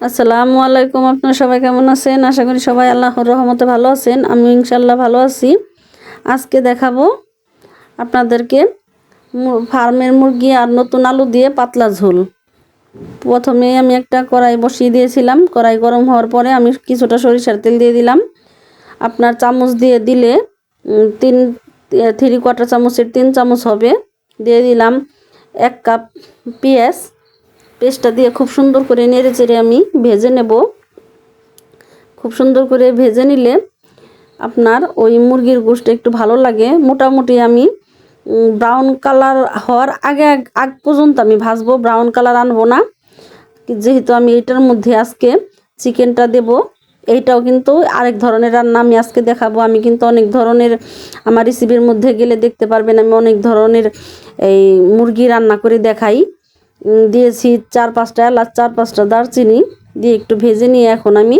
আসসালামু আলাইকুম, আপনারা সবাই কেমন আছেন? আশা করি সবাই আল্লাহর রহমতে ভালো আছেন। আমি ইনশাল্লাহ ভালো আছি। আজকে দেখাবো আপনাদেরকে ফার্মের মুরগি আর নতুন আলু দিয়ে পাতলা ঝোল। প্রথমে আমি একটা কড়াই বসিয়ে দিয়েছিলাম। কড়াই গরম হওয়ার পরে আমি কিছুটা সরিষার তেল দিয়ে দিলাম। আপনার চামচ দিয়ে দিলে তিন থ্রি কোয়ার্টার চামচের তিন চামচ হবে। দিয়ে দিলাম এক কাপ পেঁয়াজ। পেস্টটা দিয়ে খুব সুন্দর করে নেড়ে চেড়ে আমি ভেজে নেব। খুব সুন্দর করে ভেজে নিলে আপনার ওই মুরগির গোষ্ঠ একটু ভালো লাগে। মোটামুটি আমি ব্রাউন কালার হওয়ার আগে আগ- পর্যন্ত আমি ভাজবো ব্রাউন কালার আনব না। যেহেতু আমি এটার মধ্যে আজকে চিকেনটা দেব, এইটাও কিন্তু আরেক ধরনের রান্না আমি আজকে দেখাবো। আমি কিন্তু অনেক ধরনের, আমার রেসিপির মধ্যে গেলে দেখতে পারবেন আমি অনেক ধরনের এই মুরগি রান্না করে দেখাই। দিয়েছি চার পাঁচটা এলাচ, চার পাঁচটা দারচিনি দিয়ে একটু ভেজে নিয়ে এখন আমি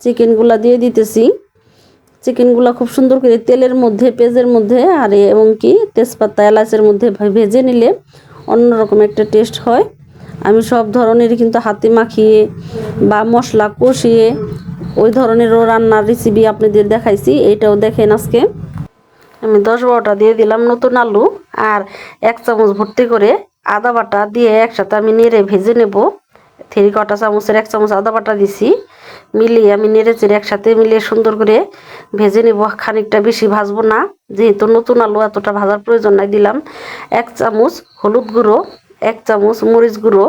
চিকেনগুলা দিয়ে দিতেছি। চিকেনগুলো খুব সুন্দর করে তেলের মধ্যে, পেঁয়াজের মধ্যে আর এবং কি তেজপাতা, এলাচের মধ্যে ভেজে নিলে অন্যরকম একটা টেস্ট হয়। আমি সব ধরনের কিন্তু হাতে মাখিয়ে বা মশলা কষিয়ে ওই ধরনেরও রান্নার রেসিপি আপনাদের দেখাইছি এইটাও দেখেন আজকে। আমি দশ বারোটা দিয়ে দিলাম নতুন আলু আর এক চামচ ভর্তি করে আদা বাটা দিয়ে একসাথে আমি নেড়ে ভেজে নেব। থ্রি কটা চামচের এক চামচ আদা বাটা দিছি। মিলিয়ে আমি নেড়ে চেড়ে একসাথে মিলিয়ে সুন্দর করে ভেজে নেব। খানিকটা বেশি ভাজবো না, যেহেতু নতুন আলু, এতটা ভাজার প্রয়োজন নাই দিলাম। এক চামচ হলুদ গুঁড়ো, এক চামচ মরিচ গুঁড়ো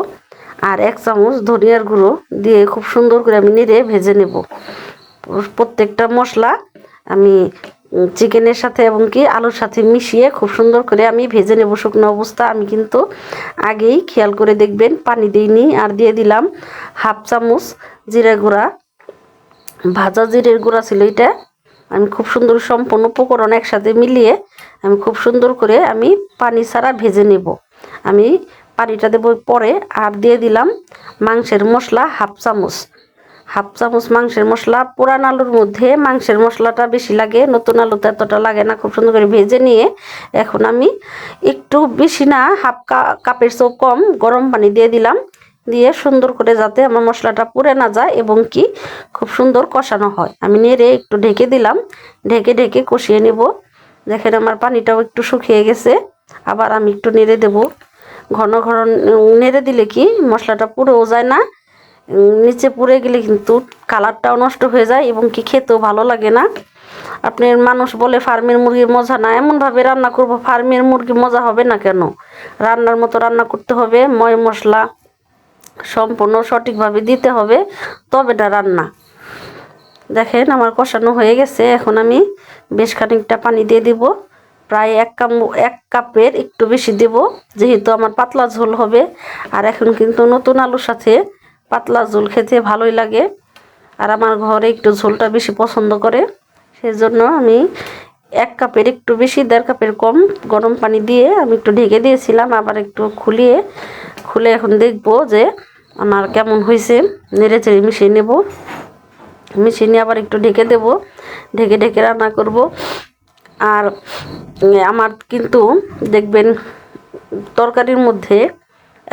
আর এক চামচ ধনিয়ার গুঁড়ো দিয়ে খুব সুন্দর করে আমি নেড়ে ভেজে নেব। প্রত্যেকটা মশলা আমি চিকেনের সাথে এবং কি আলুর সাথে মিশিয়ে খুব সুন্দর করে আমি ভেজে নেব শুকনো অবস্থা। আমি কিন্তু আগেই খেয়াল করে দেখবেন, পানি দিইনি। আর দিয়ে দিলাম হাফ চামচ জিরা গুঁড়া। ভাজা জিরের গুঁড়া ছিল এটা। আমি খুব সুন্দর সম্পূর্ণ উপকরণ একসাথে মিলিয়ে আমি খুব সুন্দর করে আমি পানি ছাড়া ভেজে নেব। আমি পানিটা দেবো পরে। আর দিয়ে দিলাম মাংসের মশলা হাফ চামচ। হাফ চামচ মাংসের মশলা, পুরান আলুর মধ্যে মাংসের মশলাটা বেশি লাগে, নতুন আলুতে এতটা লাগে না, খুব সুন্দর করে ভেজে নিয়ে এখন আমি একটু বেশি না, হাফ কাপের চেয়েও কম গরম পানি দিয়ে দিলাম, দিয়ে সুন্দর করে যাতে আমার মশলাটা পুড়ে না যায় এবং কি খুব সুন্দর কষানো হয়। আমি নেড়ে একটু ঢেকে দিলাম, ঢেকে ঢেকে কষিয়ে নেব। দেখেন আমার পানিটাও একটু শুকিয়ে গেছে, আবার আমি একটু নেড়ে দেব। ঘন ঘন নেড়ে দিলে কি মশলাটা পুড়েও যায় না নিচে পুড়ে গেলে কিন্তু কালারটাও নষ্ট হয়ে যায় এবং কি খেতেও ভালো লাগে না। আপনার মানুষ বলে ফার্মের মুরগির মজা না, এমনভাবে রান্না করব, ফার্মের মুরগি মজা হবে না কেন? রান্নার মতো রান্না করতে হবে, ময় মশলা সম্পূর্ণ সঠিকভাবে দিতে হবে, তবে না রান্না। দেখেন আমার কষানো হয়ে গেছে, এখন আমি বেশ খানিকটা পানি দিয়ে দিব, প্রায় এক কাপ এক কাপের একটু বেশি দেব, যেহেতু আমার পাতলা ঝোল হবে, আর এখন কিন্তু নতুন আলুর সাথে পাতলা ঝোল খেতে ভালোই লাগে। আর আমার ঘরে একটু ঝোলটা বেশি পছন্দ করে, সেজন্য আমি এক কাপের একটু বেশি, দেড় কাপের কম গরম পানি দিয়ে আমি একটু ঢেকে দিয়েছিলাম, আবার একটু খুলিয়ে, খুলে এখন দেখব যে আমার কেমন হয়েছে। নেড়ে চেড়ে মিশিয়ে নেব। মিশিয়ে নিয়ে আবার একটু ঢেকে দেব। ঢেকে ঢেকে রান্না করব। আর আমার কিন্তু দেখবেন, তরকারির মধ্যে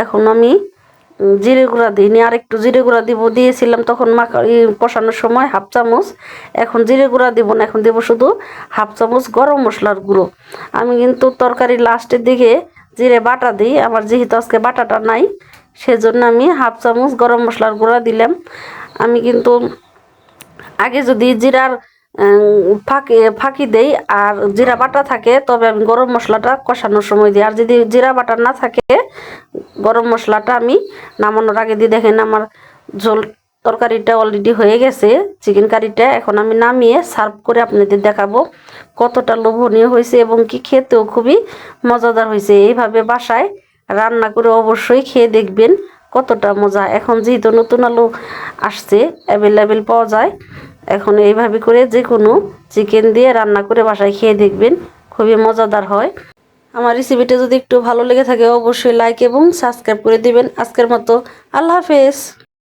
এখন আমি জিরে গুঁড়া দিইনি। আর একটু জিরে গুঁড়া দিব, দিয়েছিলাম তখন মাখা কষানোর সময় হাফ চামচ। এখন জিরে গুঁড়া দিব না, এখন দেবো শুধু হাফ চামচ গরম মশলার গুঁড়ো। আমি কিন্তু তরকারির লাস্টের দিকে জিরে বাটা দিই আমার যেহেতু আজকে বাটাটা নাই, সেজন্য আমি হাফ চামচ গরম মশলার গুঁড়া দিলাম। আমি কিন্তু আগে যদি জিরার ফাঁকি ফাঁকি দেই আর জিরা বাটা থাকে, তবে আমি গরম মশলাটা কষানোর সময় দিই। আর যদি জিরা বাটা না থাকে গরম মশলাটা আমি নামানোর আগে দিয়ে দেখেন আমার ঝোল তরকারিটা অলরেডি হয়ে গেছে। চিকেন কারিটা এখন আমি নামিয়ে সার্ভ করে আপনাদের দেখাবো কতটা লোভনীয় হয়েছে এবং কি খেতেও খুবই মজাদার হয়েছে। এইভাবে বাসায় রান্না করে অবশ্যই খেয়ে দেখবেন কতটা মজা। এখন যেহেতু নতুন আলু আসছে অ্যাভেলেবেল পাওয়া যায়, এখন এইভাবে করে যে কোনো চিকেন দিয়ে রান্না করে বাসায় খেয়ে দেখবেন, খুবই মজাদার হয়। আমার রেসিপিটা যদি একটু ভালো লেগে থাকে, অবশ্যই লাইক এবং সাবস্ক্রাইব করে দিবেন। আজকের মতো আল্লাহ হাফেজ।